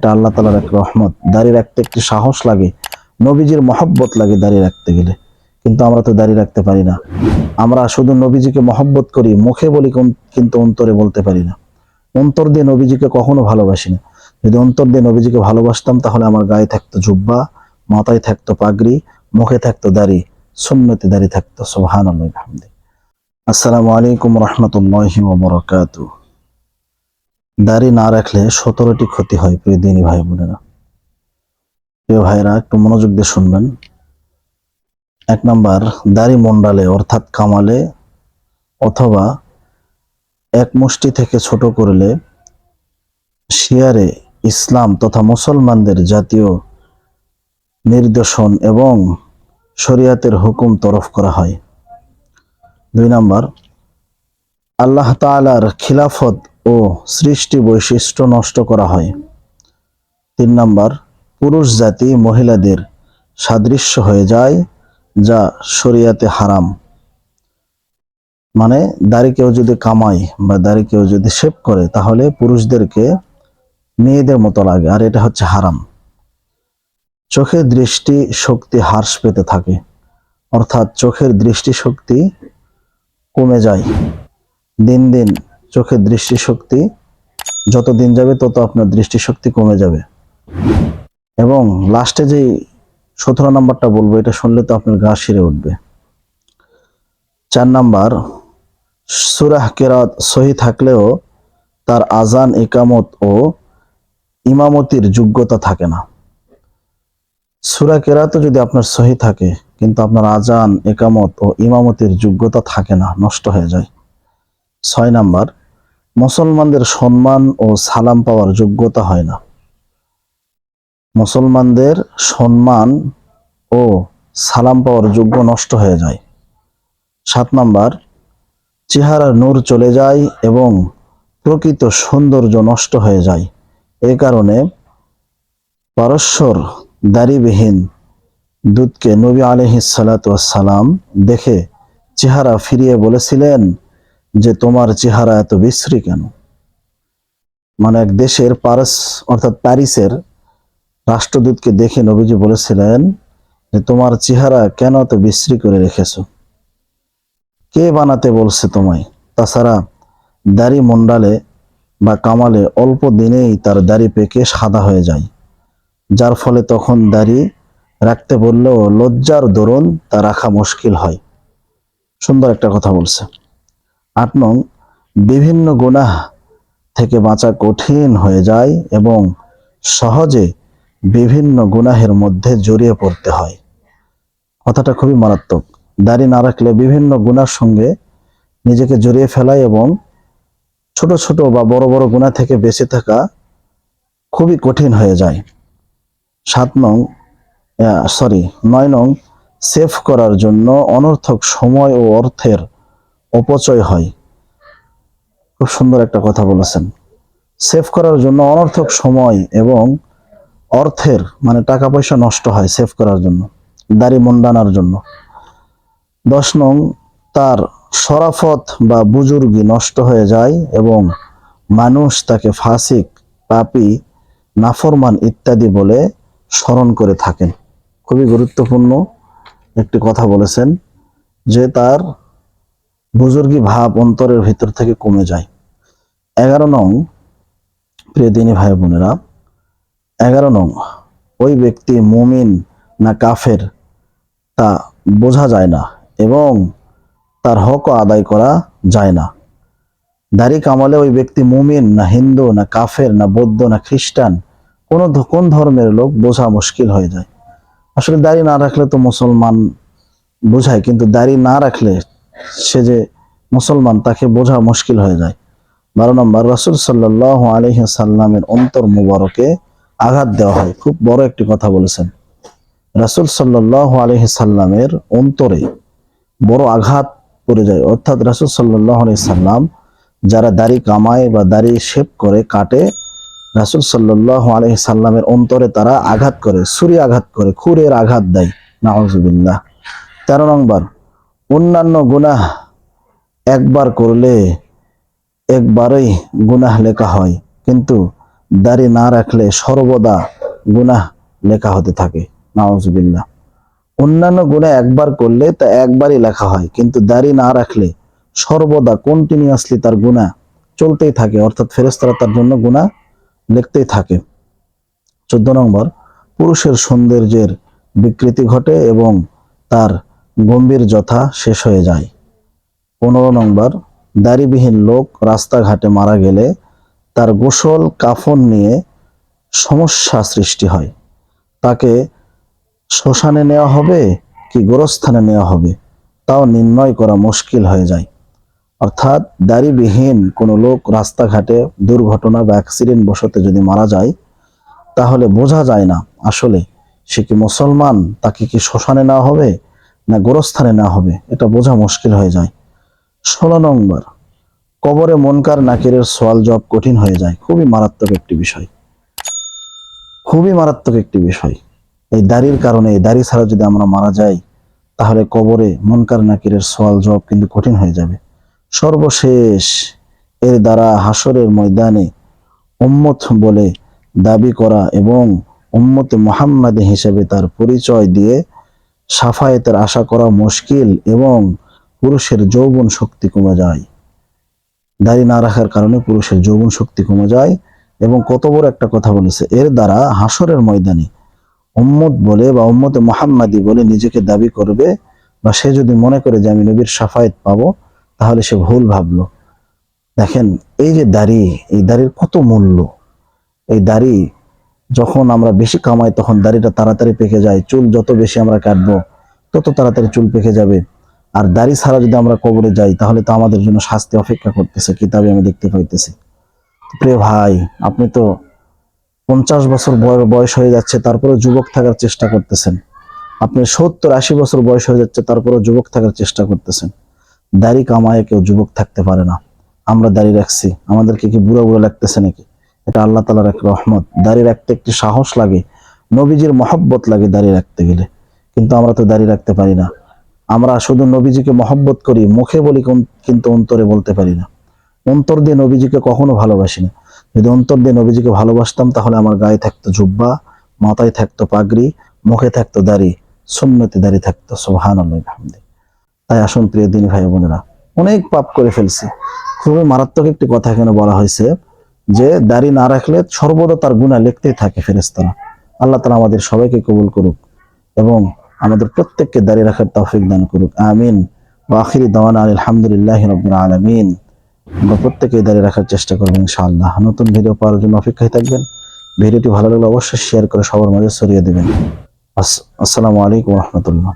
এটা আল্লাহ তালার এক রহমত। দাড়ি রাখতে একটি সাহস লাগে, নবীজির মহব্বত লাগে দাড়ি রাখতে গেলে। কিন্তু আমরা তো দাড়ি রাখতে পারি না। আমরা শুধু নবীজিকে মহব্বত করি, মুখে বলি কিন্তু অন্তরে বলতে পারি না। অন্তর দিয়ে নবীজিকে কখনো ভালোবাসি না। যদি অন্তর দিয়ে নবীজিকে ভালোবাসতাম, তাহলে আমার গায়ে থাকতো জুব্বা, মাথায় থাকতো পাগড়ি, মুখে থাকতো দাড়ি, সুন্নতি দাড়ি থাকতো। সোহান আসসালামু আলাইকুম রহমতুল্লাহি দাড়ি না রাখলে সতেরোটি ক্ষতি হয়, প্রিয় দিনী ভাই বোনেরা। প্রিয় ভাইরা একটু মনোযোগ দিয়ে শুনবেন। এক নাম্বার, দাড়ি মন্ডালে, অর্থাৎ কামালে, অথবা এক মুষ্টি থেকে ছোট করলে শিয়ারে ইসলাম তথা মুসলমানদের জাতীয় নির্দেশন এবং শরিয়াতের হুকুম তরফ করা হয়। দুই নাম্বার, আল্লাহ তাআলার খিলাফত ও সৃষ্টি বৈশিষ্ট্য নষ্ট করা হয়। তিন নাম্বার, পুরুষ জাতি মহিলাদের সাদৃশ্য হয়ে যায়, যা শরিয়াতে হারাম। মানে দাড়ি কেউ যদি কামায় বা দাড়ি কেউ যদি শেভ করে, তাহলে পুরুষদেরকে মেয়েদের মতো লাগে, আর এটা হচ্ছে হারাম। চোখের দৃষ্টি শক্তি হ্রাস পেতে থাকে, অর্থাৎ চোখের দৃষ্টি শক্তি কমে যায়। দিন দিন চোখের দৃষ্টিশক্তি যত দিন যাবে, তত আপনার দৃষ্টিশক্তি কমে যাবে। এবং লাস্টে যে সতেরো নাম্বারটা বলব, এটা শুনলে তো আপনার গা শিরে উঠবে। চার নাম্বার সুরাহ কেরাত সহি থাকলেও তার আজান একামত ও ইমামতির যোগ্যতা থাকে না। সুরা কেরাতও যদি আপনার সহি থাকে, কিন্তু আপনার আজান একামত ও ইমামতির যোগ্যতা থাকে না, নষ্ট হয়ে যায়। ছয় নাম্বার মুসলমানদের সম্মান ও সালাম পাওয়ার যোগ্যতা হয় না। মুসলমানদের সম্মান ও সালাম পাওয়ার যোগ্য নষ্ট হয়ে যায়। সাত নাম্বার, চেহারার নূর চলে যায় এবং প্রকৃত সৌন্দর্য নষ্ট হয়ে যায়। এ কারণে পারস্যর দাড়িবিহীন দুধকে নবী আলহিসাল্লাম দেখে চেহারা ফিরিয়ে বলেছিলেন যে তোমার চেহারা এত বিশ্রী কেন? মানে এক দেশের পারস, অর্থাৎ প্যারিসের রাষ্ট্রদূতকে দেখে নবীজি বলেছিলেন যে তোমার চেহারা কেন এত বিশ্রী করে রেখেছো? কে বানাতে বলছে তোমায়? তাছাড়া দাড়ি মন্ডালে বা কামালে অল্প দিনেই তার দাড়ি পেকে সাদা হয়ে যায়। যার ফলে তখন দাড়ি রাখতে বললেও লজ্জার দরুন তা রাখা মুশকিল হয়। সুন্দর একটা কথা বলছে। আট নং, বিভিন্ন গুনাহ থেকে বাঁচা কঠিন হয়ে যায় এবং সহজে বিভিন্ন গুনাহের মধ্যে জড়িয়ে পড়তে হয়। কথাটা খুবই মারাত্মক। দাড়ি না রাখলে বিভিন্ন গুণার সঙ্গে নিজেকে জড়িয়ে ফেলায় এবং ছোট ছোট বা বড় বড় গুণা থেকে বেঁচে থাকা খুবই কঠিন হয়ে যায়। সাত নং সরি নয় নং সেভ করার জন্য অনর্থক সময় ও অর্থের অপচয় হয়। খুব সুন্দর একটা কথা বলেছেন। সেভ করার জন্য অনর্থক সময় এবং অর্থের মানে টাকা পয়সা নষ্ট হয় সেভ করার জন্য, দাড়ি মন্ডানোর জন্য। দশ নং, তার সরাফত বা বুজুর্গি নষ্ট হয়ে যায় এবং মানুষ তাকে ফাসিক, পাপি, নাফরমান ইত্যাদি বলে স্মরণ করে থাকেন। খুবই গুরুত্বপূর্ণ একটি কথা বলেছেন যে তার বুজুর্গি ভাব অন্তরের ভিতর থেকে কমে যায়। এগারো নং, প্রিয় দিনী ভাই বোনেরা, এগারো নং, ওই ব্যক্তি মুমিন না কাফের তা বোঝা যায় না এবং তার হকও আদায় করা যায় না। দাড়ি কামালে ওই ব্যক্তি মুমিন না হিন্দু, না কাফের, না বৌদ্ধ, না খ্রিস্টান, কোন কোন ধর্মের লোক বোঝা মুশকিল হয়ে যায়। আসলে দাড়ি না রাখলে তো মুসলমান বোঝায়, কিন্তু দাড়ি না রাখলে সে যে মুসলমান, তাকে বোঝা মুশকিল হয়ে যায়। বারো নম্বর, রসুল সাল্লাহ আলহি সাল্লামের অন্তর মুবারকে আঘাত দেওয়া হয়। খুব বড় একটি কথা বলেছেন। রাসুল সাল্লাহ আলহি সাল্লামের অন্তরে বড় আঘাত পড়ে যায়। অর্থাৎ রাসুল সাল্লাহ আলহি সাল্লাম যারা দাড়ি কামায় বা দাড়ি শেপ করে, কাটে, রাসুল সাল্লাহ আলহি সাল্লামের অন্তরে তারা আঘাত করে, ছুরি আঘাত করে, খুরের আঘাত দেয়। নাউজুবিল্লাহ। তেরো নম্বর অন্যান্য গুনাহ একবার করলে একবারই গুনাহ লেখা হয়, কিন্তু দাড়ি না রাখলে সর্বদা গুনাহ লেখা হতে থাকে। নাউজুবিল্লাহ। অন্যান্য গুণা একবার করলে তা একবারই লেখা হয়, কিন্তু দাড়ি না রাখলে সর্বদা কন্টিনিউয়াসলি তার গুণা চলতেই থাকে, অর্থাৎ ফেরেস্তারা তার জন্য গুণা লিখতেই থাকে। চোদ্দ নম্বর, পুরুষের সৌন্দর্যের বিকৃতি ঘটে এবং তার গম্ভীর যথা শেষ হয়ে যায়। পনেরো নম্বর, দাড়িবিহীন লোক রাস্তাঘাটে মারা গেলে তার গোসল, কাফন নিয়ে সমস্যা সৃষ্টি হয়। তাকে শ্মশানে নেওয়া হবে কি গোরস্থানে নেওয়া হবে, তাও নির্ণয় করা মুশকিল হয়ে যায়। অর্থাৎ দাড়িবিহীন কোনো লোক রাস্তাঘাটে দুর্ঘটনা বা অ্যাক্সিডেন্ট বসতে যদি মারা যায়, তাহলে বোঝা যায় না আসলে সে কি মুসলমান, তাকে কি শ্মশানে নেওয়া হবে না গোরস্থানে নেওয়া হবে, এটা বোঝা মুশকিল হয়ে যায়। ষোলো নম্বর, কবরে মনকার নাকিরের সোয়াল জব কঠিন হয়ে যায়। খুবই মারাত্মক একটি বিষয়। খুবই মারাত্মক একটি বিষয়। এই দাড়ির কারণে, এই দাড়ি ছাড়া যদি আমরা মারা যাই, তাহলে কবরে মনকার নাকিরের সোয়াল জবাব কিন্তু কঠিন হয়ে যাবে। সর্বশেষ, এর দ্বারা হাসরের ময়দানে উম্মত বলে দাবি করা এবং উম্মতে মোহাম্মদী হিসেবে তার পরিচয় দিয়ে সাফায়েতের আশা করা মুশকিল এবং পুরুষের যৌবন শক্তি কমে যায়। দাড়ি না রাখার কারণে পুরুষের যৌবন শক্তি কমে যায় এবং কত বড় একটা কথা বলেছে, এর দ্বারা হাসরের ময়দানে উম্মত বলে বা উম্মতে মোহাম্মদী বলে নিজেকে দাবি করবে বা সে যদি মনে করে যে আমি নবীর সাফায়েত পাবো, তাহলে সে ভুল ভাবলো। দেখেন, এই যে দাড়ি, এই দাড়ির কত মূল্য, এই দাড়ি যখন আমরা বেশি কামাই, তখন দাড়িটা তাড়াতাড়ি পেকে যায়। চুল যত বেশি আমরা কাটবো, তত তাড়াতাড়ি চুল পেকে যাবে। আর দাড়ি ছাড়া যদি আমরা কবরে যাই, তাহলে তো আমাদের জন্য শাস্তি অপেক্ষা করতেছে, কিতাবে আমি দেখতে পাইতেছি। প্রিয় ভাই, আপনি তো পঞ্চাশ বছর বয়- বয়স হয়ে যাচ্ছে তারপরে যুবক থাকার চেষ্টা করতেছেন। আপনি সত্তর আশি বছর বয়স হয়ে যাচ্ছে তারপরে যুবক থাকার চেষ্টা করতেছেন। দাড়ি কামায় কেউ যুবক থাকতে পারে না। আমরা দাড়ি রাখছি। আমাদেরকে কি বুড়ো বুড়ো লাগতেছে নাকি? এটা আল্লাহ তালার এক রহমত। দাড়ি রাখতে একটি সাহস লাগে, নবীজির মহব্বত লাগে দাড়ি রাখতে গেলে। কিন্তু আমরা তো দাড়ি রাখতে পারি না। আমরা শুধু নবীজিকে মহব্বত করি, মুখে বলি কিন্তু অন্তরে বলতে পারি না। অন্তর দিয়ে নবীজিকে কখনো ভালোবাসি না। যদি অন্তর দিয়ে নবীজিকে ভালোবাসতাম, তাহলে আমার গায়ে থাকতো জুব্বা, মাথায় থাকতো পাগড়ি, মুখে থাকতো দাড়ি, সুন্নতি দাড়ি থাকতো সোহান তাই আসুন প্রিয় দিন ভাই বোনেরা, অনেক পাপ করে ফেলছি। খুবই মারাত্মক একটি কথা এখানে বলা হয়েছে। যে দাড়ি না রাখলে সর্বদা তার গুণা লিখতেই থাকে ফেরেস্তারা আল্লাহ তালা আমাদের সবাইকে কবুল করুক এবং আমাদের প্রত্যেককে দাড়ি রাখার তৌফিক দান করুক। আমিন। আখিরি দাওয়ান আলহামদুলিল্লাহ রবিন আলমিন। আমরা প্রত্যেকেই দাঁড়িয়ে রাখার চেষ্টা করব ইনশাআল্লাহ। নতুন ভিডিও পাওয়ার জন্য অপেক্ষায় থাকবেন। ভিডিওটি ভালো লাগলে অবশ্যই শেয়ার করে সবার মাঝে ছড়িয়ে দেবেন। আসসালামু আলাইকুম রহমতুল্লাহ।